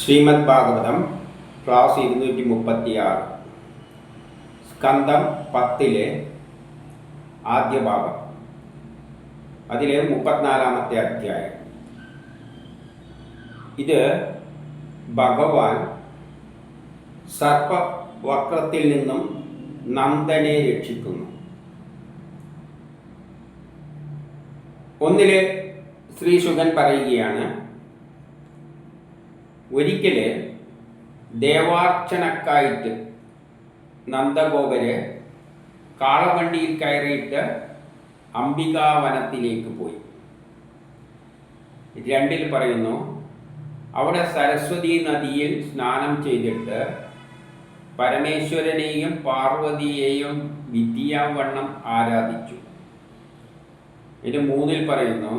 Shrimad Bhagavatam class ഇരുന്നൂറ്റി മുപ്പത്തിയാറ് സ്കന്ധം പത്തിലെ ആദ്യ ഭാഗം. അതിലെ മുപ്പത്തിനാലാമത്തെ അധ്യായം. ഇത് ഭഗവാൻ സർപ്പവക്രത്തിൽ നിന്നും നന്ദനെ രക്ഷിക്കുന്നു. ഒന്നിലെ ശ്രീ പറയുകയാണ് ഒരിക്കൽ ദേവാർച്ചനക്കായിട്ട് നന്ദഗോപര് കാളവണ്ടിയിൽ കയറിയിട്ട് അംബികാവനത്തിലേക്ക് പോയി. രണ്ടിൽ പറയുന്നു അവിടെ സരസ്വതി നദിയിൽ സ്നാനം ചെയ്തിട്ട് പരമേശ്വരനെയും പാർവതിയെയും വിദ്യാവണ്ണം ആരാധിച്ചു. ഇത് മൂന്നിൽ പറയുന്നു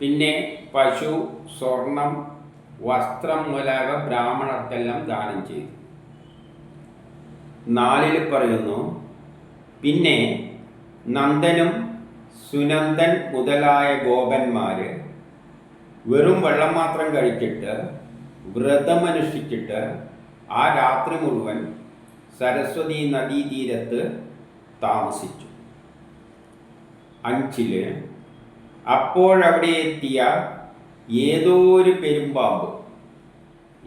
പിന്നെ പശു സ്വർണം വസ്ത്രം മുതലായവ ബ്രാഹ്മണർക്കെല്ലാം ദാനം ചെയ്തു. നാലിൽ പറയുന്നു പിന്നെ നന്ദനും സുനന്ദൻ മുതലായ ഗോപന്മാര് വെറും വെള്ളം മാത്രം കഴിച്ചിട്ട് വ്രതമനുഷ്ഠിച്ചിട്ട് ആ രാത്രി മുഴുവൻ സരസ്വതി നദീതീരത്ത് താമസിച്ചു. അഞ്ചിൽ അപ്പോഴവിടെ എത്തിയ ഏതോ ഒരു പെരുമ്പാമ്പ്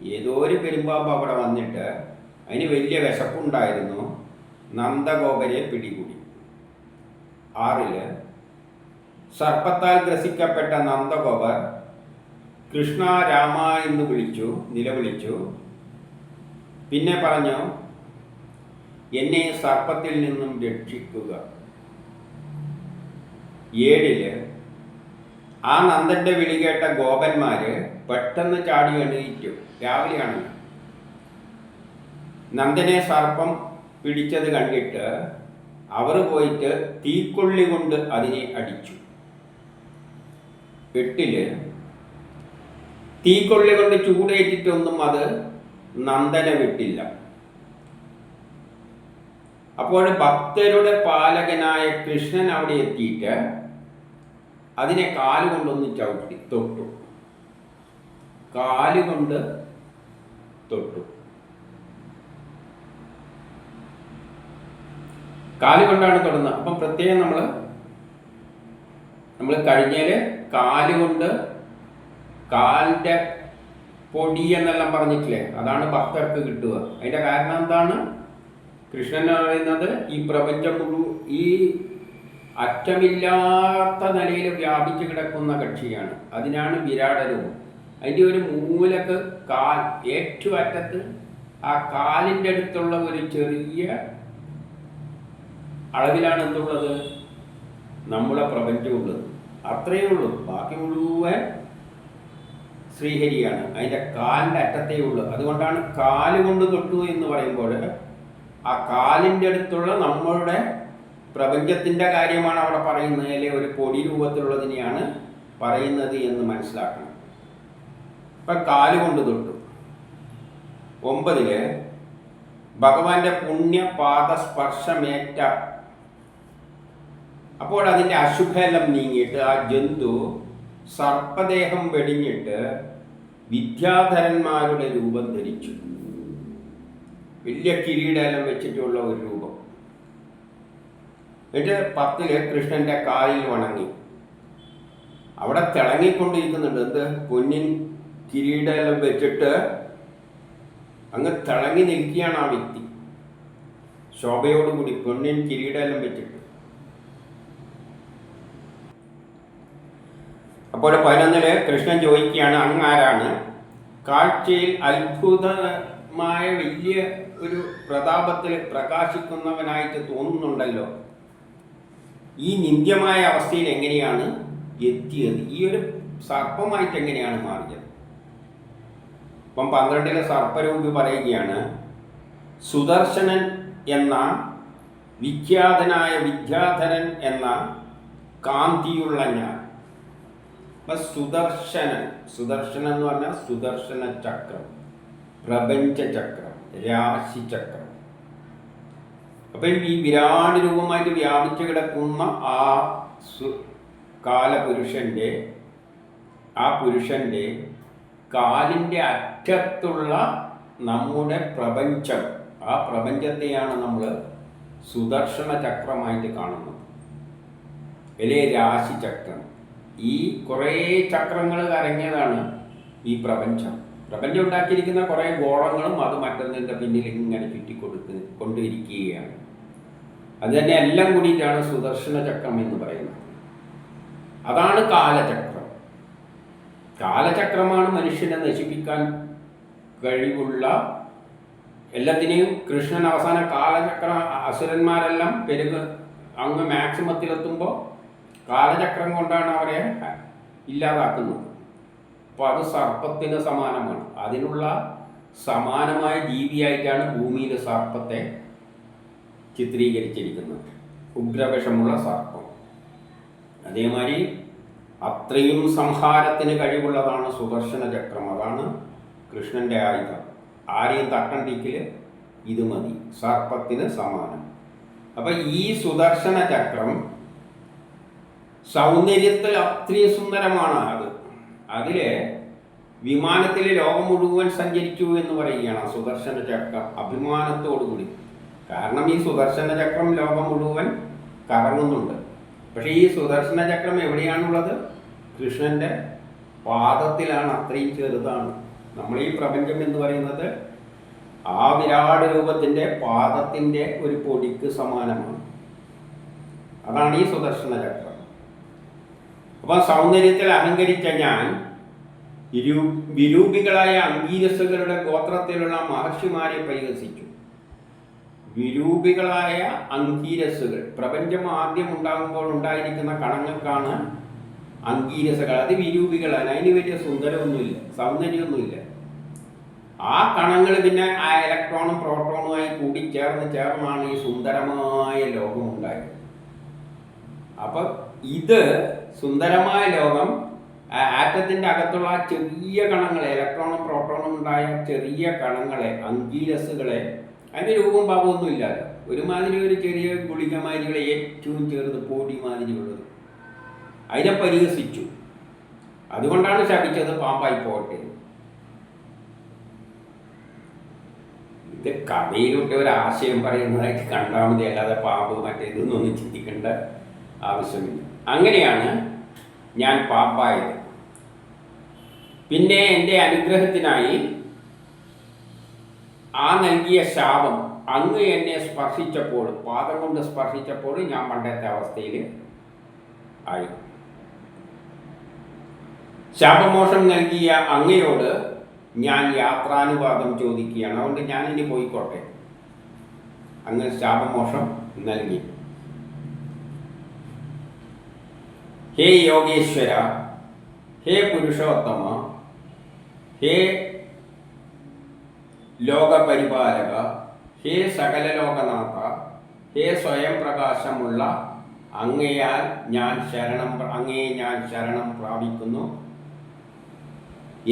ഏതോ ഒരു പെരുമ്പാമ്പ് അവിടെ വന്നിട്ട് അതിന് വലിയ വിശപ്പുണ്ടായിരുന്നു. നന്ദഗോപരെ പിടികൂടി. ആറിൽ സർപ്പത്താൽ ഗ്രസിക്കപ്പെട്ട നന്ദഗോപർ കൃഷ്ണ രാമ എന്ന് വിളിച്ചു നിലവിളിച്ചു. പിന്നെ പറഞ്ഞു എന്നെ സർപ്പത്തിൽ നിന്നും രക്ഷിക്കുക. ഏഴിൽ ആ നന്ദന്റെ വിളി കേട്ട ഗോപന്മാര് പെട്ടെന്ന് ചാടി എണീറ്റു. രാവിലെയാണ്. നന്ദനെ സർപ്പം പിടിച്ചത് കണ്ടിട്ട് അവർ പോയിട്ട് തീക്കൊള്ളി കൊണ്ട് അതിനെ അടിച്ചു. എട്ടിൽ തീക്കൊള്ളി കൊണ്ട് ചൂടേറ്റിട്ടൊന്നും അത് നന്ദനെ വിട്ടില്ല. അപ്പോൾ ഭക്തരുടെ പാലകനായ കൃഷ്ണൻ അവിടെ എത്തിയിട്ട് അതിനെ കാലുകൊണ്ടൊന്ന് ചവിട്ടി തൊട്ടു. കാലുകൊണ്ട് തൊട്ടു. കാലുകൊണ്ടാണ് തൊടുന്നത്. അപ്പം പ്രത്യേകം നമ്മൾ നമ്മൾ കഴിഞ്ഞാൽ കാലുകൊണ്ട് കാലിന്റെ പൊടി എന്നെല്ലാം പറഞ്ഞിട്ടില്ലേ? അതാണ് ഭക്തർക്ക് കിട്ടുക. അതിന്റെ കാരണം എന്താണ്? കൃഷ്ണൻ പറയുന്നത് ഈ പ്രപഞ്ചം മുഴുവൻ ഈ അറ്റമില്ലാത്ത നിലയിൽ വ്യാപിച്ചു കിടക്കുന്ന കക്ഷിയാണ്. അതിനാണ് വിരാടരൂപം അതിന്റെ ഒരു മൂലക്ക് കാൽ ഏറ്റവും അറ്റത്ത് ആ കാലിന്റെ അടുത്തുള്ള ഒരു ചെറിയ അളവിലാണ് എന്തുള്ളത്? നമ്മളെ പ്രപഞ്ചമുള്ളത് അത്രയേ ഉള്ളൂ. ബാക്കി മുഴുവൻ ശ്രീഹരിയാണ്. അതിന്റെ കാലിന്റെ അറ്റത്തേ ഉള്ളൂ. അതുകൊണ്ടാണ് കാൽ കൊണ്ട് തൊട്ടു എന്ന് പറയുമ്പോൾ ആ കാലിന്റെ അടുത്തുള്ള നമ്മളുടെ പ്രപഞ്ചത്തിന്റെ കാര്യമാണ് അവിടെ പറയുന്നത് അല്ലെ? ഒരു പൊടി രൂപത്തിലുള്ളതിനെയാണ് പറയുന്നത് എന്ന് മനസ്സിലാക്കണം. ഇപ്പം കാൽ കൊണ്ട് തൊട്ടു. ഒമ്പതിൽ ഭഗവാന്റെ പുണ്യപാദ സ്പർശമേറ്റ അപ്പോൾ അതിന്റെ അശുഭലം നീങ്ങിയിട്ട് ആ ജന്തു സർപ്പദേഹം വെടിഞ്ഞിട്ട് വിദ്യാധരന്മാരുടെ രൂപം ധരിച്ചു. വലിയ കിരീടം വെച്ചിട്ടുള്ള ഒരു എന്നിട്ട് പത്തിൽ കൃഷ്ണന്റെ കാലിൽ വണങ്ങി. അവിടെ തിളങ്ങിക്കൊണ്ടിരിക്കുന്നുണ്ട്. എന്ത്? പൊന്നിൻ കിരീടെല്ലാം വെച്ചിട്ട് അങ്ങ് തിളങ്ങി നിൽക്കുകയാണ് ആ വ്യക്തി. ശോഭയോടുകൂടി പൊന്നിൻ കിരീടെല്ലാം വെച്ചിട്ട്. അപ്പോൾ പതിനൊന്നിൽ കൃഷ്ണൻ ചോദിക്കുകയാണ് അങ്ങാരാണ്? കാഴ്ചയിൽ അത്ഭുതമായ വലിയ ഒരു പ്രതാപത്തിൽ പ്രകാശിക്കുന്നവനായിട്ട് തോന്നുന്നുണ്ടല്ലോ. ഈ നിന്ദ്യമായ അവസ്ഥയിൽ എങ്ങനെയാണ് എത്തിയത്? ഈ ഒരു സർപ്പമായിട്ട് എങ്ങനെയാണ് മാറിയത്? ഇപ്പം പന്ത്രണ്ടിലെ സർപ്പരൂപി പറയുകയാണ് സുദർശനൻ എന്ന വിഖ്യാതനായ വിദ്യാധരൻ എന്ന കാന്തിയുള്ള ഞാൻ. അപ്പൊ സുദർശനൻ സുദർശനൻ എന്ന് പറഞ്ഞാൽ സുദർശന ചക്രം പ്രപഞ്ച ചക്രം രാശിചക്രം അപ്പം ഈ വിരാട് രൂപമായിട്ട് വ്യാപിച്ചു കിടക്കുന്ന ആ സു കാലപുരുഷന്റെ ആ പുരുഷന്റെ കാലിന്റെ അറ്റത്തുള്ള നമ്മുടെ പ്രപഞ്ചം. ആ പ്രപഞ്ചത്തെയാണ് നമ്മൾ സുദർശന ചക്രമായിട്ട് കാണുന്നത്. അല്ലെ രാശിചക്രം ഈ കുറേ ചക്രങ്ങൾ കറങ്ങിയതാണ് ഈ പ്രപഞ്ചം. പ്രപഞ്ചം ഉണ്ടാക്കിയിരിക്കുന്ന കുറേ ഗോളങ്ങളും അത് മറ്റൊന്നിന്റെ പിന്നിൽ ഇങ്ങനെ ചുറ്റിക്കൊടുത്ത് കൊണ്ടിരിക്കുകയാണ്. അത് തന്നെ എല്ലാം കൂടിയിട്ടാണ് സുദർശന ചക്രം എന്ന് പറയുന്നത്. അതാണ് കാലചക്രം. കാലചക്രമാണ് മനുഷ്യനെ നശിപ്പിക്കാൻ കഴിവുള്ള എല്ലാത്തിനെയും കൃഷ്ണൻ അവസാന കാലചക്ര അസുരന്മാരെല്ലാം പെരുക അങ്ങ് മാക്സിമത്തിലെത്തുമ്പോൾ കാലചക്രം കൊണ്ടാണ് അവരെ ഇല്ലാതാക്കുന്നത്. അപ്പോൾ അത് സർപ്പത്തിന് സമാനമാണ്. അതിനുള്ള സമാനമായ ജീവിയായിട്ടാണ് ഭൂമിയിൽ സർപ്പത്തെ ചിത്രീകരിച്ചിരിക്കുന്നത്. ഉഗ്രവിഷമുള്ള സർപ്പം. അതേമാതിരി അത്രയും സംഹാരത്തിന് കഴിവുള്ളതാണ് സുദർശന ചക്രം. അതാണ് കൃഷ്ണന്റെ ആയുധം. ആരെയും തട്ടണ്ടിക്കിൽ ഇത് മതി. സർപ്പത്തിന് സമാനം. അപ്പം ഈ സുദർശന ചക്രം സൗന്ദര്യത്തിൽ അത്രയും സുന്ദരമാണ് അത്. അതിൽ വിമാനത്തിൽ ലോകം മുഴുവൻ സഞ്ചരിച്ചു എന്ന് പറയുകയാണ് സുദർശന ചക്രം. അഭിമാനത്തോടു കൂടി കാരണം ഈ സുദർശന ചക്രം ലോകം മുഴുവൻ കറങ്ങുന്നുണ്ട്. പക്ഷേ ഈ സുദർശന ചക്രം എവിടെയാണുള്ളത്? കൃഷ്ണന്റെ പാദത്തിലാണ് അത്രയും ചെറുതാണ്. നമ്മൾ ഈ പ്രപഞ്ചം എന്ന് പറയുന്നത് ആ വിരാട് രൂപത്തിന്റെ പാദത്തിന്റെ ഒരു പൊടിക്ക് സമാനമാണ്. അതാണ് ഈ സുദർശന ചക്രം. അപ്പൊ സൗന്ദര്യത്തിൽ അഹങ്കരിച്ച ഞാൻ വിരൂ വിരൂപികളായ അംഗീരസുകളുടെ ഗോത്രത്തിലുള്ള മഹർഷിമാരെ പരിഹസിച്ചു. വിരൂപികളായ അങ്കീരസുകൾ പ്രപഞ്ചം ആദ്യം ഉണ്ടാകുമ്പോൾ ഉണ്ടായിരിക്കുന്ന കണങ്ങൾക്കാണ് അങ്കീരസകൾ അത് വിരൂപികളാണ്. അതിന് വലിയ സുന്ദരമൊന്നുമില്ല. സൗന്ദര്യമൊന്നുമില്ല. ആ കണങ്ങൾ പിന്നെ ആ ഇലക്ട്രോണും പ്രോട്ടോണുമായി കൂടി ചേർന്ന് ചേർന്നാണ് ഈ സുന്ദരമായ ലോകം ഉണ്ടായത്. അപ്പൊ ഇത് സുന്ദരമായ ലോകം ആറ്റത്തിന്റെ അകത്തുള്ള ചെറിയ കണങ്ങളെ ഇലക്ട്രോണും പ്രോട്ടോണും ഉണ്ടായ ചെറിയ കണങ്ങളെ അങ്കീരസുകളെ അതിന് രൂപം പാപമൊന്നും ഇല്ലാതെ ഒരുമാതിരി ഒരു ചെറിയ ഗുളിക മാതിരികളെ ഏറ്റവും ചേർന്ന് പൊടി മാതിരിയുള്ളത് അതിനെ പരിഹസിച്ചു. അതുകൊണ്ടാണ് ശപിച്ചത് പാമ്പായി പോകട്ടെ. ഇത് കഥയിലൊക്കെ ഒരു ആശയം പറയുന്നതായിട്ട് കണ്ടാൽ മതി അല്ലാതെ പാമ്പ് മറ്റേതൊന്നും ചിന്തിക്കേണ്ട ആവശ്യമില്ല. അങ്ങനെയാണ് ഞാൻ പാപ്പായത് പിന്നെ എന്റെ അനുഗ്രഹത്തിനായി ആ നൽകിയ ശാപം അങ്ങ് എന്നെ സ്പർശിച്ചപ്പോൾ പാദം കൊണ്ട് സ്പർശിച്ചപ്പോൾ ഞാൻ പണ്ടത്തെ അവസ്ഥയിൽ ആയി. ശാപമോഷം നൽകിയ അങ്ങയോട് ഞാൻ യാത്രാനുവാദം ചോദിക്കുകയാണ്. അതുകൊണ്ട് ഞാൻ ഇനി പോയിക്കോട്ടെ. അങ്ങ് ശാപമോഷം നൽകി. ഹേ യോഗേശ്വര ഹേ പുരുഷോത്തമ ഹേ ലോകപരിപാലക ഹേ സകല ലോകനാഥ ഹേ സ്വയം പ്രകാശമുള്ള അങ്ങയാൽ ഞാൻ ശരണം അങ്ങയെ ഞാൻ ശരണം പ്രാപിക്കുന്നു.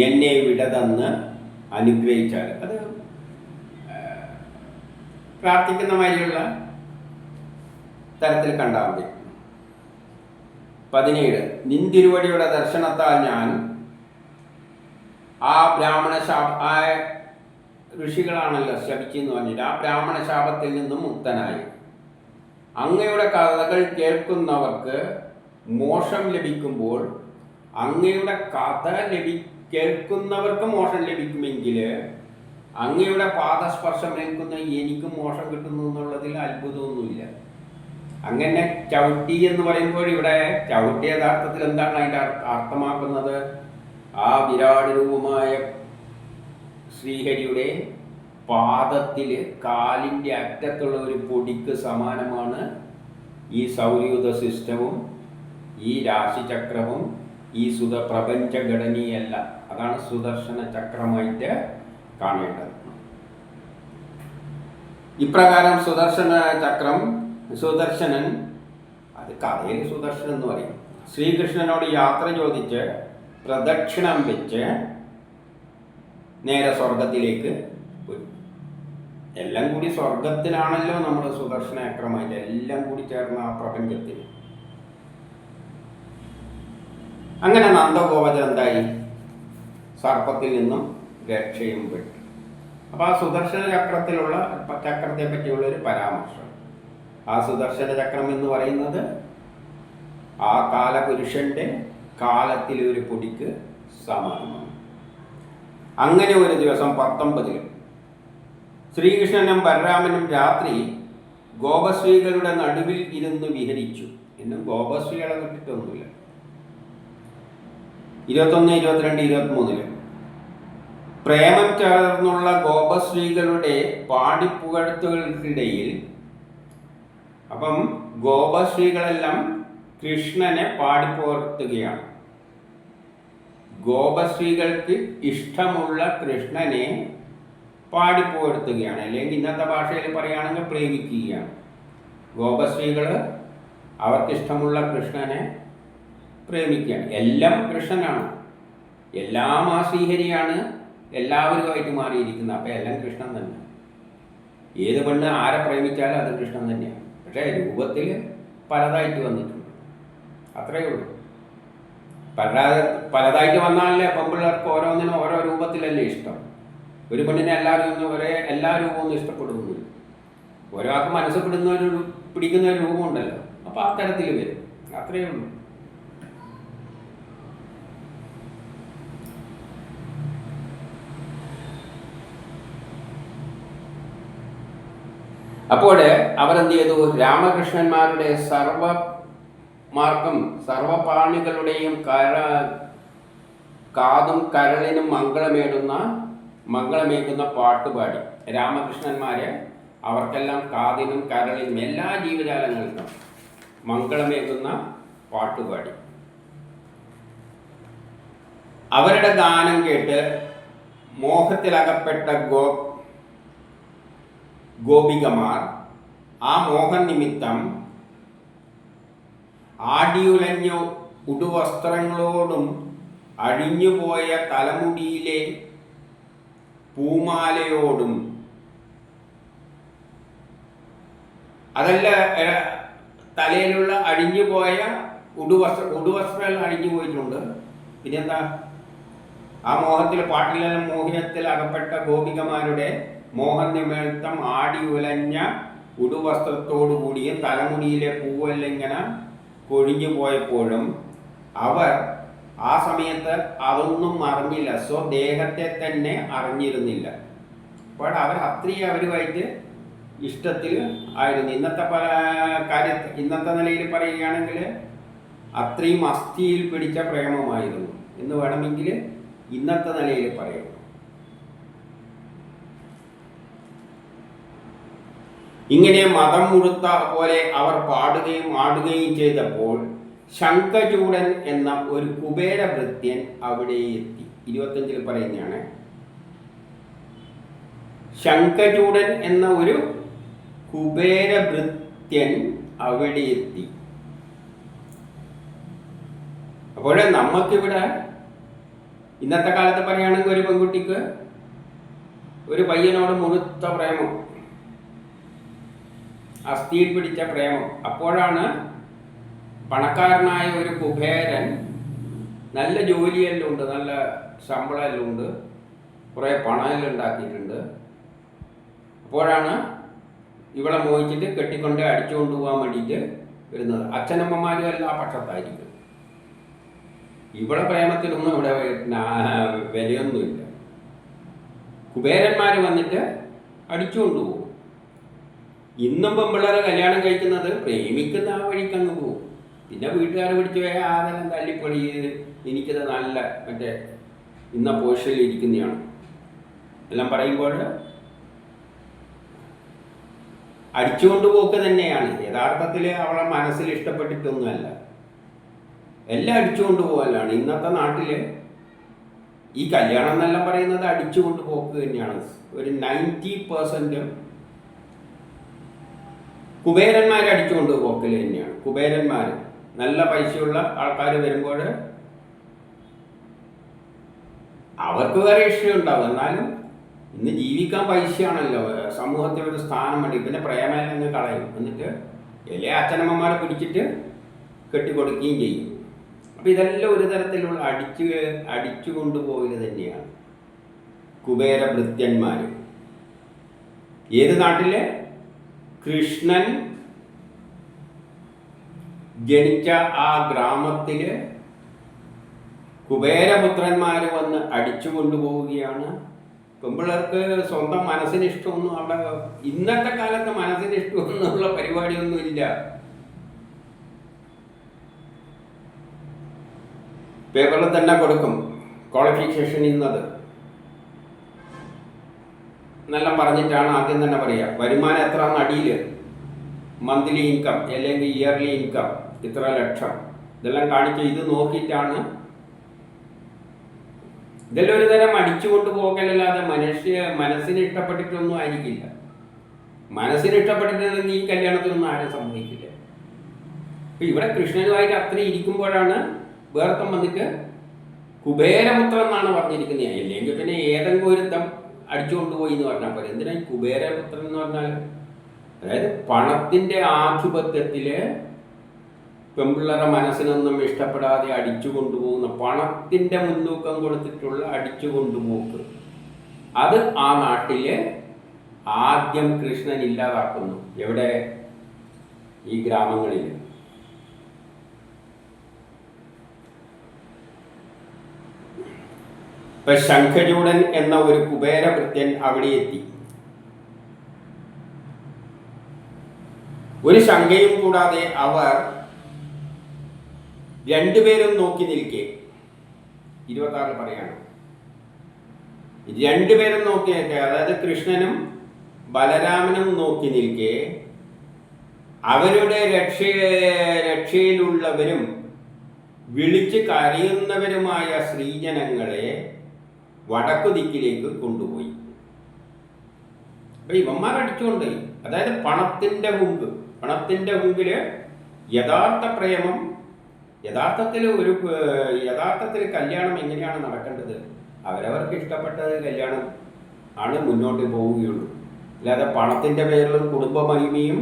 എന്നെ വിടതെന്ന് അനുഗ്രഹിച്ചാൽ. അത് പ്രാർത്ഥിക്കുന്ന മാതിരിയുള്ള തരത്തിൽ കണ്ടാൽ മതി. പതിനേഴ് നിന്തിരുവടിയുടെ ദർശനത്താൽ ഞാൻ ആ ബ്രാഹ്മണ ശാപ ആ ഋഷികളാണല്ലോ ശപിച്ചെന്ന് പറഞ്ഞിട്ട് ആ ബ്രാഹ്മണ ശാപത്തിൽ നിന്നും മുക്തനായി. അങ്ങയുടെ കഥകൾ കേൾക്കുന്നവർക്ക് മോഷം ലഭിക്കുമ്പോൾ അങ്ങയുടെ കഥ ലഭി കേൾക്കുന്നവർക്ക് മോഷം ലഭിക്കുമെങ്കിൽ അങ്ങയുടെ പാദസ്പർശം ഏൽക്കുന്ന എനിക്ക് മോഷം കിട്ടുന്നു എന്നുള്ളതിൽ അത്ഭുതമൊന്നുമില്ല. അങ്ങനെ ചവിട്ടി എന്ന് പറയുമ്പോൾ ഇവിടെ ചവിട്ടി യഥാർത്ഥത്തിൽ എന്താണ് അതിന്റെ അർത്ഥമാക്കുന്നത്? ആ വിരാട് രൂപമായ ശ്രീഹരിയുടെ പാദത്തിൽ കാലിന്റെ അറ്റത്തുള്ള ഒരു പൊടിക്ക് സമാനമാണ് ഈ സൗരയുധ സിസ്റ്റവും ഈ രാശിചക്രവും ഈ സുത പ്രപഞ്ചഘടനയല്ല. അതാണ് സുദർശന ചക്രമായിട്ട് കാണേണ്ടത്. ഇപ്രകാരം സുദർശന ചക്രം സുദർശനൻ അത് കഥയിൽ സുദർശനൻ എന്ന് പറയും. ശ്രീകൃഷ്ണനോട് യാത്ര ചോദിച്ച് പ്രദക്ഷിണം വെച്ച് നേരെ സ്വർഗത്തിലേക്ക് പോയി. എല്ലാം കൂടി സ്വർഗത്തിലാണല്ലോ നമ്മൾ സുദർശന ചക്രമായിട്ട് എല്ലാം കൂടി ചേർന്ന ആ പ്രപഞ്ചത്തിൽ. അങ്ങനെ നന്ദഗോപജൻ എന്തായി? സർപ്പത്തിൽ നിന്നും രക്ഷയും പെട്ടു. അപ്പോൾ ആ സുദർശന ചക്രത്തിലുള്ള ചക്രത്തെ പറ്റിയുള്ള ഒരു പരാമർശം. ആ സുദർശന ചക്രം എന്ന് പറയുന്നത് ആ കാലപുരുഷന്റെ കാലത്തിലെ ഒരു പൊടിക്ക് സമാനമാണ്. അങ്ങനെ ഒരു ദിവസം പത്തൊമ്പതിൽ ശ്രീകൃഷ്ണനും ബലരാമനും രാത്രി ഗോപശ്രീകളുടെ നടുവിൽ ഇരുന്ന് വിഹരിച്ചു. എന്നും ഗോപശ്രീകളെ കിട്ടിയിട്ടൊന്നുമില്ല ഇരുപത്തൊന്ന് ഇരുപത്തിരണ്ട് ഇരുപത്തിമൂന്നിൽ പ്രേമം ചേർന്നുള്ള ഗോപശ്രീകളുടെ പാടിപ്പുകഴ്ത്തുകൾക്കിടയിൽ അപ്പം ഗോപശ്രീകളെല്ലാം കൃഷ്ണനെ പാടിപ്പുകഴ്ത്തുകയാണ്. ഗോപശ്രീകൾക്ക് ഇഷ്ടമുള്ള കൃഷ്ണനെ പാടിപ്പുകഴ്ത്തുകയാണ് അല്ലെങ്കിൽ ഇന്നത്തെ ഭാഷയിൽ പറയുകയാണെങ്കിൽ പ്രേമിക്കുകയാണ്. ഗോപശ്രീകൾ അവർക്കിഷ്ടമുള്ള കൃഷ്ണനെ പ്രേമിക്കുകയാണ്. എല്ലാം കൃഷ്ണനാണ്. എല്ലാം ആ ശ്രീഹരിയാണ്. എല്ലാവരുമായിട്ട് മാറിയിരിക്കുന്നത്. അപ്പം എല്ലാം കൃഷ്ണൻ തന്നെ. ഏത് പെണ്ണ് ആരെ പ്രേമിച്ചാലും അത് കൃഷ്ണൻ തന്നെയാണ്. പക്ഷേ രൂപത്തിൽ പലതായിട്ട് വന്നിട്ടുണ്ട്. അത്രയേ ഉള്ളൂ. പല പലതായിട്ട് വന്നാലല്ലേ പെമ്പിള്ളേർക്ക് ഓരോന്നിനും ഓരോ രൂപത്തിലല്ലേ ഇഷ്ടം. ഒരു പെണ്ണിനെ എല്ലാവരും ഒരേ എല്ലാ രൂപമൊന്നും ഇഷ്ടപ്പെടുന്നു ഒരാൾക്ക് മനസ്സിൽപ്പെടുന്ന ഒരു പിടിക്കുന്ന ഒരു രൂപമുണ്ടല്ലോ. അപ്പോൾ ആ തരത്തിൽ വരും. അത്രയേ ഉള്ളൂ. അപ്പോൾ അവരെന്ത് ചെയ്തു? രാമകൃഷ്ണന്മാരുടെ സർവ മാർക്കും സർവപാണികളുടെയും കര കാതും കരളിനും മംഗളമേടുന്ന മംഗളമേകുന്ന പാട്ടുപാടി. രാമകൃഷ്ണന്മാരെ അവർക്കെല്ലാം കാതിനും കരളിനും എല്ലാ ജീവജാലങ്ങൾക്കും മംഗളമേകുന്ന പാട്ടുപാടി. അവരുടെ ഗാനം കേട്ട് മോഹത്തിലകപ്പെട്ട ഗോ ഗോപികമാർ ആ മോഹൻ നിമിത്തം ആടിയുലഞ്ഞ ഉടുവസ്ത്രങ്ങളോടും അഴിഞ്ഞുപോയ തലമുടിയിലെ പൂമാലയോടും അതല്ല തലയിലുള്ള അഴിഞ്ഞുപോയ ഉടുവസ്ത്ര ഉടുവസ്ത്രങ്ങൾ അഴിഞ്ഞു പോയിട്ടുണ്ട് പിന്നെന്താ? ആ മോഹത്തിൽ പാട്ടിലെല്ലാം മോഹിനത്തിൽ അകപ്പെട്ട ഗോപികമാരുടെ മോഹ നിമിത്തം ആടി ഉലഞ്ഞ ഉടുവസ്ത്രത്തോടു കൂടിയ തലമുടിയിലെ പൂവെല്ലാം ഇങ്ങനെ കൊഴിഞ്ഞു പോയപ്പോഴും അവർ ആ സമയത്ത് അതൊന്നും അറിഞ്ഞില്ല. സ്വദേഹത്തെ തന്നെ അറിഞ്ഞിരുന്നില്ല. അപ്പോൾ അവർ അത്രയും അവരുമായിട്ട് ഇഷ്ടത്തിൽ ആയിരുന്നു. ഇന്നത്തെ പല കാര്യ ഇന്നത്തെ നിലയിൽ പറയുകയാണെങ്കിൽ അത്രയും അസ്ഥിയിൽ പിടിച്ച പ്രേമമായിരുന്നു എന്ന് വേണമെങ്കിൽ ഇന്നത്തെ നിലയിൽ പറയാം. ഇങ്ങനെ മതം മുഴുത്ത പോലെ അവർ പാടുകയും ആടുകയും ചെയ്തപ്പോൾ ശംഖചൂടൻ എന്ന ഒരു കുബേരഭൃത്യൻ അവിടെ എത്തി. ഇരുപത്തഞ്ചിൽ പറയുന്നതാണ്. ശംഖചൂടൻ എന്ന ഒരു കുബേരഭൃത്യൻ അവിടെ എത്തി. അപ്പോൾ നമുക്കിവിടെ ഇന്നത്തെ കാലത്ത് പറയുകയാണെങ്കിൽ ഒരു പെൺകുട്ടിക്ക് ഒരു പയ്യനോട് മുഴുത്ത പ്രേമം. അസ്ഥിയിൽ പിടിച്ച പ്രേമം. അപ്പോഴാണ് പണക്കാരനായ ഒരു കുബേരൻ നല്ല ജോലിയെല്ലാം ഉണ്ട് നല്ല ശമ്പളമെല്ലാം ഉണ്ട് കുറേ പണമെല്ലാം ഉണ്ടാക്കിയിട്ടുണ്ട് അപ്പോഴാണ് ഇവളെ മോഹിച്ചിട്ട് കെട്ടിക്കൊണ്ട് അടിച്ചുകൊണ്ട് പോകാൻ വേണ്ടിയിട്ട് വരുന്നത്. അച്ഛനമ്മമാരും എല്ലാം ആ പക്ഷത്തായിരിക്കും. ഇവിടെ പ്രേമത്തിലൊന്നും ഇവിടെ വിലയൊന്നുമില്ല. കുബേരന്മാർ വന്നിട്ട് അടിച്ചു കൊണ്ടുപോകും ഇന്നും പെമ്പിള്ളേരെ കല്യാണം കഴിക്കുന്നത് പ്രേമിക്കുന്ന ആ വഴിക്ക് അങ്ങ് പോകും. പിന്നെ വീട്ടുകാരെ പിടിച്ച് പോയാൽ ആരെല്ലാം തല്ലിപ്പൊളി എനിക്കത് നല്ല മറ്റേ ഇന്ന പോഷയിൽ ഇരിക്കുന്നതാണ്. എല്ലാം പറയുമ്പോൾ അടിച്ചുകൊണ്ട് പോക്ക് തന്നെയാണ്. യഥാർത്ഥത്തിൽ അവളെ മനസ്സിൽ ഇഷ്ടപ്പെട്ടിട്ടൊന്നുമല്ല. എല്ലാം അടിച്ചുകൊണ്ട് പോകലാണ്. ഇന്നത്തെ നാട്ടിൽ ഈ കല്യാണം എന്നെല്ലാം പറയുന്നത് അടിച്ചുകൊണ്ട് പോക്ക് തന്നെയാണ്. ഒരു നയന്റി പെർസെന്റ് കുബേരന്മാരെ അടിച്ചുകൊണ്ട് പോക്കൽ തന്നെയാണ്. കുബേരന്മാർ നല്ല പൈസയുള്ള ആൾക്കാർ വരുമ്പോൾ അവർക്ക് വേറെ ഇഷ്ടം ഉണ്ടാവും എന്നാലും ഇന്ന് ജീവിക്കാൻ പൈസയാണല്ലോ. സമൂഹത്തിൽ ഒരു സ്ഥാനം വേണ്ടി. പിന്നെ പ്രേമേലങ്ങ് കളയും. എന്നിട്ട് എല്ലാ അച്ഛനമ്മമാരെ പിടിച്ചിട്ട് കെട്ടിക്കൊടുക്കുകയും ചെയ്യും. അപ്പൊ ഇതെല്ലാം ഒരു തരത്തിലുള്ള അടിച്ചു അടിച്ചു കൊണ്ടുപോയത് തന്നെയാണ് കുബേര ഭൃത്യന്മാർ ഏത് നാട്ടിലെ? കൃഷ്ണൻ ജനിച്ച ആ ഗ്രാമത്തിൽ കുബേരപുത്രന്മാർ വന്ന് അടിച്ചു കൊണ്ടുപോവുകയാണ് പെമ്പിളർക്ക് സ്വന്തം മനസ്സിന് ഇഷ്ടമൊന്നും അവിടെ ഇന്നത്തെ കാലത്ത് മനസ്സിന് ഇഷ്ടമൊന്നുമുള്ള പരിപാടിയൊന്നുമില്ല പേപ്പറിൽ തന്നെ കൊടുക്കും ക്വാളിഫിക്കേഷൻ ഇന്നത് എന്നെല്ലാം പറഞ്ഞിട്ടാണ് ആദ്യം തന്നെ പറയുക വരുമാനം എത്ര അടിയിൽ മന്ത്ലി ഇൻകം അല്ലെങ്കിൽ ഇയർലി ഇൻകം ഇത്ര ലക്ഷം. ഇതെല്ലാം കാണിച്ച് ഇത് നോക്കിയിട്ടാണ് ഇതെല്ലാം ഒരു തരം അടിച്ചുകൊണ്ട് പോകലല്ലാതെ മനുഷ്യ മനസ്സിന് ഇഷ്ടപ്പെട്ടിട്ടൊന്നും ആയിരിക്കില്ല. മനസ്സിന് ഇഷ്ടപ്പെട്ടിട്ടുണ്ടെങ്കിൽ ഈ കല്യാണത്തിനൊന്നും ആരും സമ്മതിക്കില്ല. അപ്പം ഇവിടെ കൃഷ്ണനുമായിട്ട് അത്രയും ഇരിക്കുമ്പോഴാണ് വേർത്തം വന്നിട്ട് കുബേരപുത്രൻ എന്നാണ് പറഞ്ഞിരിക്കുന്നത്. അല്ലെങ്കിൽ പിന്നെ ഏതെങ്കിലും ഒരുത്തം അടിച്ചുകൊണ്ടുപോയി എന്ന് പറഞ്ഞാൽ പോലെ എന്തിനാ ഈ കുബേരപുത്രൻ എന്ന് പറഞ്ഞാൽ അതായത് പണത്തിന്റെ ആധിപത്യത്തിൽ പെമ്പിള്ളറെ മനസ്സിനൊന്നും ഇഷ്ടപ്പെടാതെ അടിച്ചു കൊണ്ടുപോകുന്ന പണത്തിന്റെ മുൻതൂക്കം കൊടുത്തിട്ടുള്ള അടിച്ചു കൊണ്ടുപോക്ക് അത് ആ നാട്ടിലെ ആദ്യം കൃഷ്ണൻ ഇല്ലാതാക്കുന്നു. എവിടെ? ഈ ഗ്രാമങ്ങളിൽ ഇപ്പൊ ശംഖചൂടൻ എന്ന ഒരു കുബേരഭൃത്യൻ അവിടെ എത്തി. ഒരു ശങ്കയും കൂടാതെ അവർ രണ്ടുപേരും നോക്കി നിൽക്കെ. ഇരുപത്തി ആറ് പറയാണ് രണ്ടുപേരും നോക്കി നിൽക്കെ. അതായത് കൃഷ്ണനും ബലരാമനും നോക്കി നിൽക്കെ. അവരുടെ രക്ഷ രക്ഷയിലുള്ളവരും വിളിച്ച് കരയുന്നവരുമായ സ്ത്രീജനങ്ങളെ വടക്കു ദിക്കിലേക്ക് കൊണ്ടുപോയി. അപ്പൊ ഇവന്മാർ അടിച്ചുകൊണ്ട് അതായത് പണത്തിന്റെ മുമ്പ് പണത്തിന്റെ മുമ്പിൽ യഥാർത്ഥ പ്രേമം യഥാർത്ഥത്തിൽ ഒരു യഥാർത്ഥത്തിൽ കല്യാണം എങ്ങനെയാണ് നടക്കേണ്ടത്? അവരവർക്ക് ഇഷ്ടപ്പെട്ടത് കല്യാണം ആണ് മുന്നോട്ട് പോവുകയുള്ളൂ. അല്ലാതെ പണത്തിന്റെ പേരിലും കുടുംബ മഹിമയും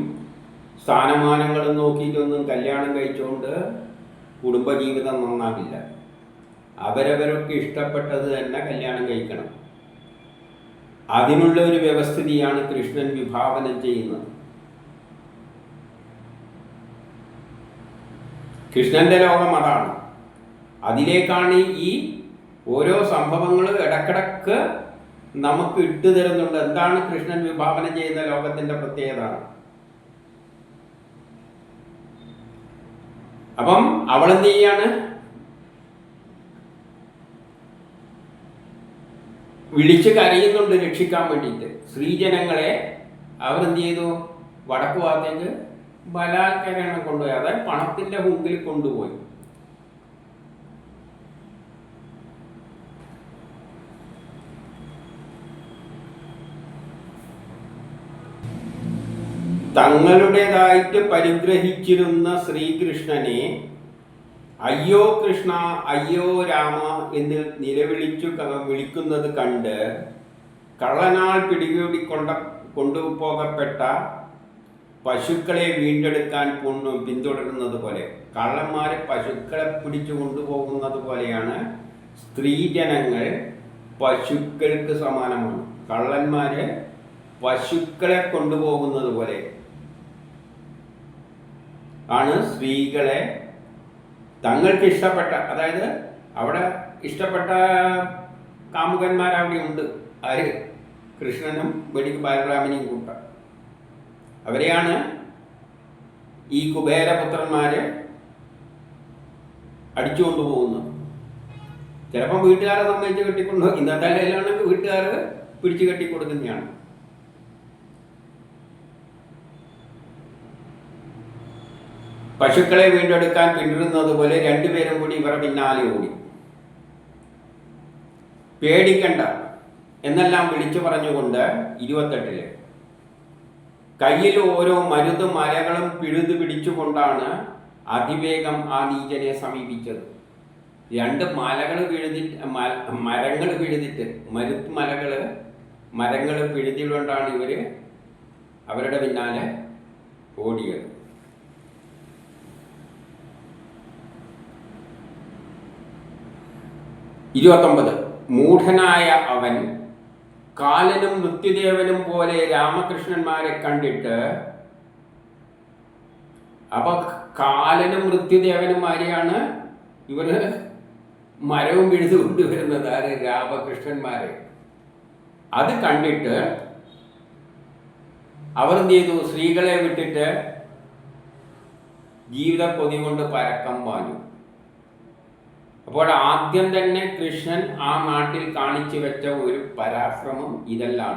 സ്ഥാനമാനങ്ങളും നോക്കിയിട്ടൊന്നും കല്യാണം കഴിച്ചുകൊണ്ട് കുടുംബജീവിതം നന്നാകില്ല. അവരവർക്ക് ഇഷ്ടപ്പെട്ടത് തന്നെ കല്യാണം കഴിക്കണം. അതിനുള്ള ഒരു വ്യവസ്ഥിതിയാണ് കൃഷ്ണൻ വിഭാവനം ചെയ്യുന്നത്. കൃഷ്ണന്റെ ലോകം അതാണ്. അതിലേക്കാണ് ഈ ഓരോ സംഭവങ്ങളും ഇടക്കിടക്ക് നമുക്ക് ഇട്ടു തരുന്നുണ്ട്. എന്താണ് കൃഷ്ണൻ വിഭാവനം ചെയ്യുന്ന ലോകത്തിന്റെ പ്രത്യേകത? അപ്പം അവളെന്ത് ചെയ്യാണ് വിളിച്ച് കരയുന്നുണ്ട് രക്ഷിക്കാൻ വേണ്ടിയിട്ട്. സ്ത്രീജനങ്ങളെ അവരെന്ത് ചെയ്തു? വടക്കു ഭാഗത്തേക്ക് ബലാത്കരണം കൊണ്ടുപോയി. അതായത് പണത്തിന്റെ മുമ്പിൽ കൊണ്ടുപോയി. തങ്ങളുടേതായിട്ട് പരിഗ്രഹിച്ചിരുന്ന ശ്രീകൃഷ്ണനെ അയ്യോ കൃഷ്ണ അയ്യോ രാമ എന്ന് നിലവിളിച്ചു വിളിക്കുന്നത് കണ്ട് കള്ളനാൾ പിടികൂടി കൊണ്ട കൊണ്ടുപോകപ്പെട്ട പശുക്കളെ വീണ്ടെടുക്കാൻ പൊണ്ണു പിന്തുടരുന്നത് പോലെ കള്ളന്മാരെ പശുക്കളെ പിടിച്ചു കൊണ്ടുപോകുന്നത് പോലെയാണ് സ്ത്രീജനങ്ങൾ പശുക്കൾക്ക് സമാനമാണ്. കള്ളന്മാരെ പശുക്കളെ കൊണ്ടുപോകുന്നത് പോലെ ആണ് സ്ത്രീകളെ തങ്ങൾക്ക് ഇഷ്ടപ്പെട്ട അതായത് അവിടെ ഇഷ്ടപ്പെട്ട കാമുകന്മാർ അവിടെ ഉണ്ട്. ആര് കൃഷ്ണനും വെടിക്ക് ബാലരാമനെയും കൂട്ട. അവരെയാണ് ഈ കുബേരപുത്രന്മാരെ അടിച്ചുകൊണ്ടു പോകുന്നത്. ചിലപ്പം വീട്ടുകാരെ സമ്മതിച്ച് കെട്ടിക്കൊണ്ടു ഇന്നത്തെ കയ്യിലാണെങ്കിൽ വീട്ടുകാർ പിടിച്ചു കെട്ടിക്കൊടുക്കുന്നതാണ്. പശുക്കളെ വീണ്ടെടുക്കാൻ പിന്തുടരുന്നത് പോലെ രണ്ടുപേരും കൂടി ഇവർ പിന്നാലെ ഓടി. പേടിക്കണ്ട. എന്നെല്ലാം വിളിച്ചു പറഞ്ഞുകൊണ്ട് ഇരുപത്തെട്ടിൽ. കയ്യിൽ ഓരോ മരുതും മലകളും പിഴുതു പിടിച്ചുകൊണ്ടാണ് അതിവേഗം ആ നീചനെ സമീപിച്ചത്. രണ്ട് മലകൾ പിഴുതിട്ട് മരങ്ങൾ പിഴുതിട്ട് മരുത്ത് മലകൾ മരങ്ങൾ പിഴുതിക്കൊണ്ടാണ് ഇവർ അവരുടെ പിന്നാലെ ഓടിയത്. ഇരുപത്തൊമ്പത്. മൂഢനായ അവൻ കാലനും നിത്യദേവനും പോലെ രാമകൃഷ്ണന്മാരെ കണ്ടിട്ട് അപ്പൊ കാലനും മൃത്യുദേവനും ആരെയാണ്? ഇവർ മരവും പിഴുതു കൊണ്ടുവരുന്നത് ആര്? രാമകൃഷ്ണന്മാരെ. അത് കണ്ടിട്ട് അവർ എന്ത് ചെയ്തു? സ്ത്രീകളെ വിട്ടിട്ട് ജീവിത കൊതി കൊണ്ട് പരക്കം പാഞ്ഞു. അപ്പോൾ ആദ്യം തന്നെ കൃഷ്ണൻ ആ നാട്ടിൽ കാണിച്ചു വെച്ച ഒരു പരാക്രമം ഇതെല്ലാം.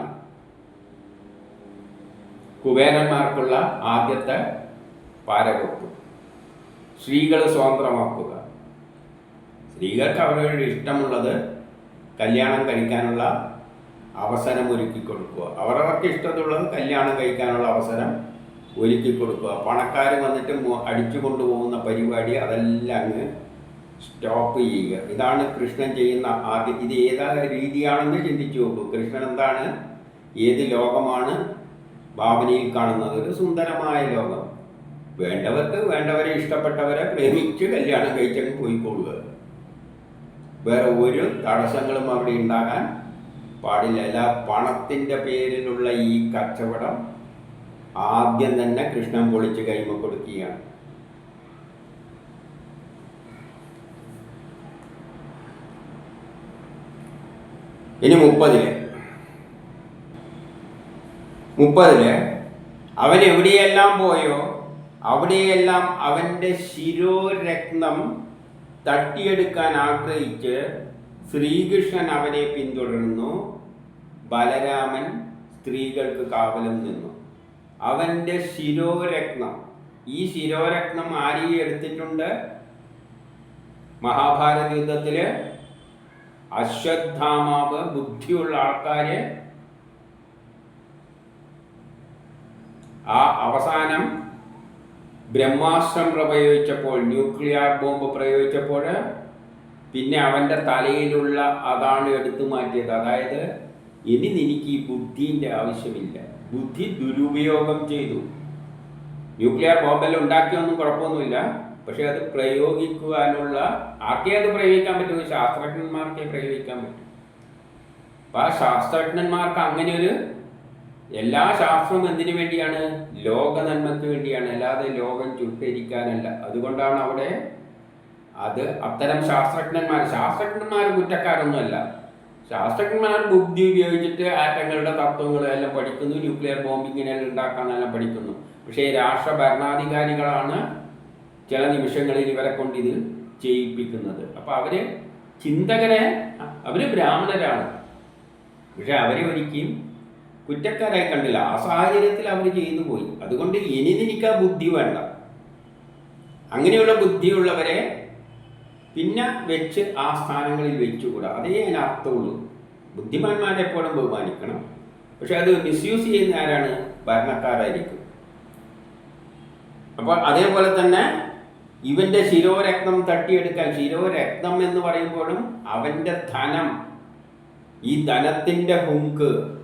കുബേരന്മാർക്കുള്ള ആദ്യത്തെ പാരകൊപ്പ്. സ്ത്രീകൾ സ്വതന്ത്രമാക്കുക. സ്ത്രീകൾക്ക് അവരുടെ ഇഷ്ടമുള്ളത് കല്യാണം കഴിക്കാനുള്ള അവസരം ഒരുക്കി കൊടുക്കുക. അവരവർക്ക് ഇഷ്ടത്തുള്ളത് കല്യാണം കഴിക്കാനുള്ള അവസരം ഒരുക്കി കൊടുക്കുക. പണക്കാർ വന്നിട്ട് അടിച്ചു കൊണ്ടുപോകുന്ന പരിപാടി അതെല്ലാം അങ്ങ് സ്റ്റോപ്പ് ചെയ്യുക. ഇതാണ് കൃഷ്ണൻ ചെയ്യുന്ന ആദ്യം ഇത് ഏതാ രീതിയാണെന്ന് ചിന്തിച്ചു നോക്കൂ. കൃഷ്ണൻ എന്താണ്? ഏത് ലോകമാണ് ഭാവനയിൽ കാണുന്നത്? ഒരു സുന്ദരമായ ലോകം. വേണ്ടവർക്ക് വേണ്ടവരെ ഇഷ്ടപ്പെട്ടവരെ പ്രേമിച്ച് കല്യാണം കഴിച്ചങ്ങ് പോയിക്കൊള്ളുക. വേറെ ഒരു തടസ്സങ്ങളും അവിടെ ഉണ്ടാകാൻ പാടില്ല. അല്ല പണത്തിന്റെ പേരിലുള്ള ഈ കച്ചവടം ആദ്യം തന്നെ കൃഷ്ണൻ പൊളിച്ച് കൈമ കൊടുക്കുകയാണ്. ഇനി മുപ്പതിൽ. മുപ്പതിൽ അവൻ എവിടെയെല്ലാം പോയോ അവിടെയെല്ലാം അവന്റെ ശിരോരത്നം തട്ടിയെടുക്കാൻ ആഗ്രഹിച്ച് ശ്രീകൃഷ്ണൻ അവനെ പിന്തുടർന്നു. ബലരാമൻ സ്ത്രീകൾക്ക് കാവലും നിന്നു. അവന്റെ ശിരോരത്നം. ഈ ശിരോരത്നം ആരെയും എടുത്തിട്ടുണ്ട്? മഹാഭാരത യുദ്ധത്തിൽ അശ്വത്ഥാമാവ് ബുദ്ധിയുള്ള ആൾക്കാര് ആ അവസാനം ബ്രഹ്മാസ്ത്രം പ്രയോഗിച്ചപ്പോൾ ന്യൂക്ലിയർ ബോംബ് പ്രയോഗിച്ചപ്പോൾ പിന്നെ അവന്റെ തലയിലുള്ള അതാണ് എടുത്തു മാറ്റിയത്. അതായത് ഇനി നിനക്ക് ഈ ബുദ്ധിന്റെ ആവശ്യമില്ല. ബുദ്ധി ദുരുപയോഗം ചെയ്തു. ന്യൂക്ലിയർ ബോംബെല്ലാം ഉണ്ടാക്കിയൊന്നും കുഴപ്പമൊന്നുമില്ല. പക്ഷെ അത് പ്രയോഗിക്കുവാനുള്ള ആർക്കേ അത് പ്രയോഗിക്കാൻ പറ്റും? ശാസ്ത്രജ്ഞന്മാർക്കേ പ്രയോഗിക്കാൻ പറ്റും. അപ്പം ആ ശാസ്ത്രജ്ഞന്മാർക്ക് അങ്ങനെ ഒരു എല്ലാ ശാസ്ത്രവും എന്തിനു വേണ്ടിയാണ്? ലോക നന്മയ്ക്ക് വേണ്ടിയാണ്. അല്ലാതെ ലോകം ചുട്ടിരിക്കാനല്ല. അതുകൊണ്ടാണ് അവിടെ അത് അത്തരം ശാസ്ത്രജ്ഞന്മാർ ശാസ്ത്രജ്ഞന്മാർ കുറ്റക്കാരൊന്നുമല്ല. ശാസ്ത്രജ്ഞന്മാർ ബുദ്ധി ഉപയോഗിച്ചിട്ട് ആറ്റങ്ങളുടെ തത്വങ്ങൾ എല്ലാം പഠിക്കുന്നു. ന്യൂക്ലിയർ ബോംബിങ്ങിനെല്ലാം ഉണ്ടാക്കാനെല്ലാം പഠിക്കുന്നു. പക്ഷേ രാഷ്ട്ര ഭരണാധികാരികളാണ് ചില നിമിഷങ്ങളിൽ ഇവരെ കൊണ്ട് ഇത് ചെയ്യിപ്പിക്കുന്നത്. അപ്പോൾ അവർ ചിന്തകരെ അവർ ബ്രാഹ്മണരാണ്. പക്ഷെ അവരെ ഒരിക്കലും കുറ്റക്കാരായി കണ്ടില്ല. ആ സാഹചര്യത്തിൽ അവർ ചെയ്തു പോയി. അതുകൊണ്ട് ഇനി നിനക്ക് ആ ബുദ്ധി വേണ്ട. അങ്ങനെയുള്ള ബുദ്ധിയുള്ളവരെ പിന്നെ വെച്ച് ആ സ്ഥാനങ്ങളിൽ വെച്ചുകൂടാ. അതേ അതിന് അർത്ഥമുള്ളൂ. ബുദ്ധിമാന്മാരെ എപ്പോഴും ബഹുമാനിക്കണം. പക്ഷെ അത് മിസ്യൂസ് ചെയ്യുന്ന ആരാണ്? ഭരണക്കാരായിരിക്കും. അപ്പോൾ അതേപോലെ തന്നെ ഇവന്റെ ശിരോരത്നം തട്ടിയെടുക്കാൻ ശിരോരത്നം എന്ന് പറയുമ്പോഴും അവന്റെ ധനം ഈ ധനത്തിന്റെ ഹുങ്ക്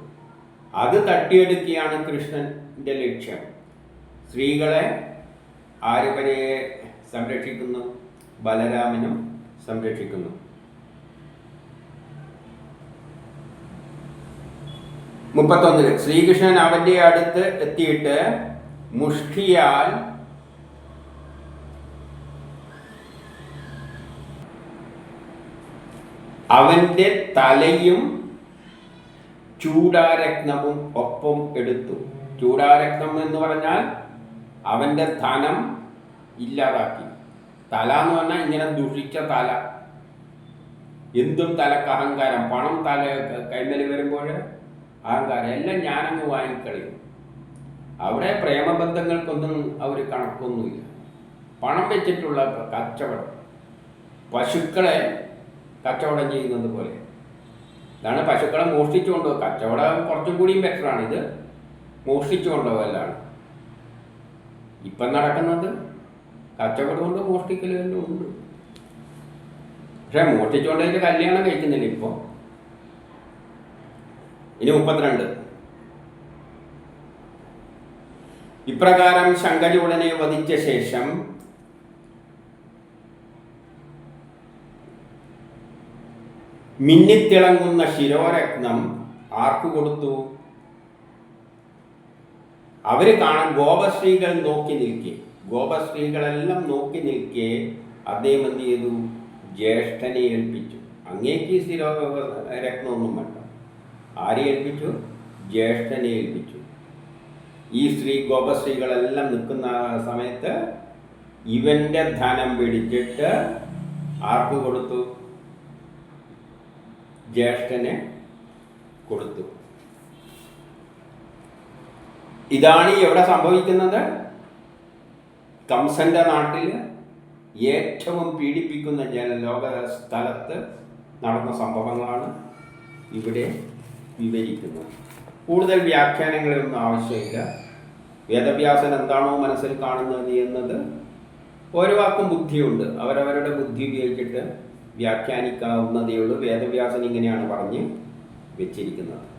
അത് തട്ടിയെടുക്കുകയാണ് കൃഷ്ണന്റെ ലക്ഷ്യം. സ്ത്രീകളെ ആര് സംരക്ഷിക്കുന്നു? ബലരാമനും സംരക്ഷിക്കുന്നു. മുപ്പത്തൊന്നിൽ ശ്രീകൃഷ്ണൻ അവന്റെ അടുത്ത് എത്തിയിട്ട് മുഷ്ടിയാൽ അവന്റെ തലയും ചൂടാരത്നവും ഒപ്പം എടുത്തു. ചൂടാരത്നം എന്ന് പറഞ്ഞാൽ അവന്റെ ധനം ഇല്ലാതാക്കി. തല എന്ന് പറഞ്ഞാൽ ഇങ്ങനെ ദുഷിച്ച തല. എന്തും തലക്ക് അഹങ്കാരം. പണം തല കൈമേൽ വരുമ്പോൾ അഹങ്കാരം. എല്ലാം ഞാനങ്ങ് വാങ്ങിക്കളയും. അവിടെ പ്രേമബന്ധങ്ങൾക്കൊന്നും അവർ കണക്കൊന്നുമില്ല. പണം വെച്ചിട്ടുള്ള കച്ചവടം. പശുക്കളെ കച്ചവടം ചെയ്യുന്നത് പോലെ. ഇതാണ് പശുക്കളെ മോഷ്ടിച്ചുകൊണ്ട് കച്ചവടം കുറച്ചും കൂടിയും ബെറ്ററാണ് ഇത് മോഷ്ടിച്ചുകൊണ്ട് പോകലാണ് ഇപ്പം നടക്കുന്നത് കച്ചവടം കൊണ്ട് മോഷ്ടിക്കലും എല്ലാം ഉണ്ട്. പക്ഷെ മോഷ്ടിച്ചുകൊണ്ട് കല്യാണം കഴിക്കുന്നില്ല ഇപ്പോൾ ഇനി മുപ്പത്തിരണ്ട്. ഇപ്രകാരം ശങ്കചൂടനെ വധിച്ച ശേഷം മിന്നിത്തിളങ്ങുന്ന ശിരോരത്നം ആർക്കു കൊടുത്തു? അവർ കാണാൻ ഗോപശ്രീകൾ നോക്കി നിൽക്കെ. ഗോപശ്രീകളെല്ലാം നോക്കി നിൽക്കെ അദ്ദേഹം എന്ത് ചെയ്തു? ജ്യേഷ്ഠനെ ഏൽപ്പിച്ചു. അങ്ങേക്ക് ശിരോ രത്നമൊന്നും വേണ്ട. ആരെ ഏൽപ്പിച്ചു? ജ്യേഷ്ഠനെ ഏൽപ്പിച്ചു. ഈ ശ്രീ ഗോപശ്രീകളെല്ലാം നിൽക്കുന്ന സമയത്ത് ഇവന്റെ ധനം പിടിച്ചിട്ട് ആർക്ക് കൊടുത്തു? ജ്യേഷ്ഠന് കൊടുത്തു. ഇതാണ് എവിടെ സംഭവിക്കുന്നത്? കംസന്റെ നാട്ടിൽ ഏറ്റവും പീഡിപ്പിക്കുന്ന ജനലോക സ്ഥലത്ത് നടന്ന സംഭവങ്ങളാണ് ഇവിടെ വിവരിക്കുന്നത്. കൂടുതൽ വ്യാഖ്യാനങ്ങളൊന്നും ആവശ്യമില്ല. വേദവ്യാസൻ എന്താണോ മനസ്സിൽ കാണുന്നത് എന്നത് ഓരോ വാക്കും ബുദ്ധിയുണ്ട്. അവരവരുടെ ബുദ്ധി ഉപയോഗിച്ചിട്ട് വ്യാഖ്യാനിക്കാവുന്നതേ ഉള്ളൂ. വേദവ്യാസൻ ഇങ്ങനെയാണ് പറഞ്ഞ് വെച്ചിരിക്കുന്നത്.